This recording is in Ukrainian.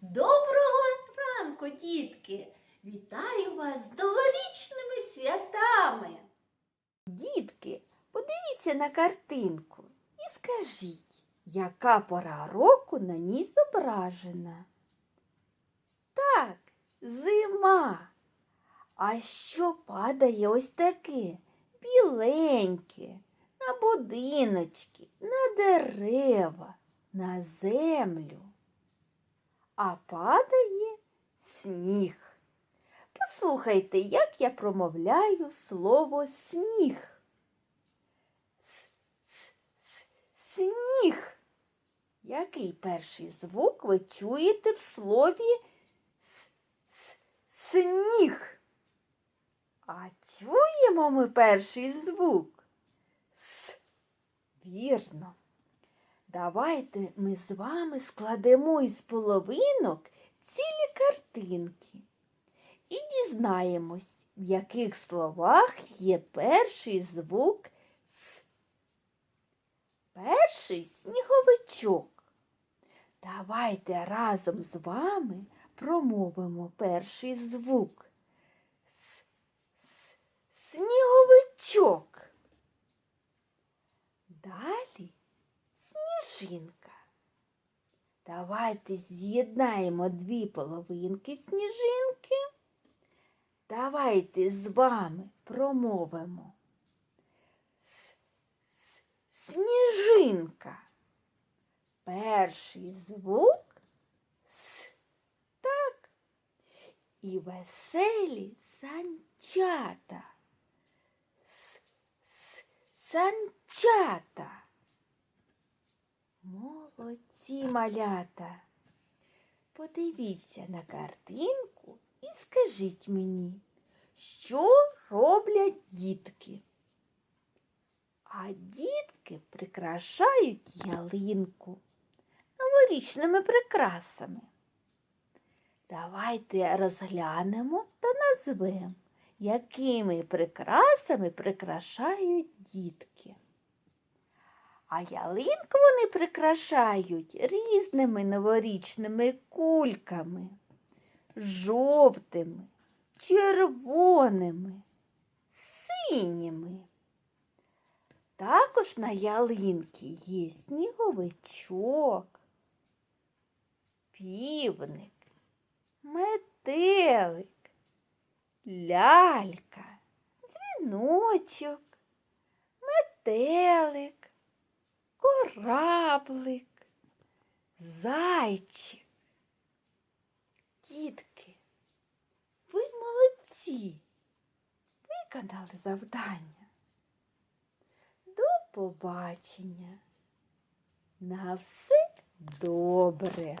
Доброго ранку, дітки! Вітаю вас з новорічними святами! Дітки, подивіться на картинку і скажіть, яка пора року на ній зображена? Так, зима. А що падає ось таке біленьке на будиночки, на дерева, на землю? А падає сніг. Послухайте, як я промовляю слово сніг. Сніг. Який перший звук ви чуєте в слові сніг? А чуємо ми перший звук? С. Вірно. Давайте ми з вами складемо із половинок цілі картинки і дізнаємось, в яких словах є перший звук С. Перший сніговичок. Давайте разом з вами промовимо перший звук. С. С. Сніговичок. Далі сніжинка. Давайте з'єднаємо дві половинки сніжинки. Давайте з вами промовимо. С- Сніжинка. Перший звук с. Так. І веселі санчата. С- Санчата. Молодці малята. Подивіться на картинку і скажіть мені, що роблять дітки? А дітки прикрашають ялинку новорічними прикрасами. Давайте розглянемо та назвемо, якими прикрасами прикрашають дітки. А ялинку вони прикрашають різними новорічними кульками, жовтими, червоними, синіми. Також на ялинці є сніговичок, півник, метелик, лялька, дзвіночок, метелик кораблик, зайчик. Дітки, ви молодці, виконали завдання. До побачення. На все добре.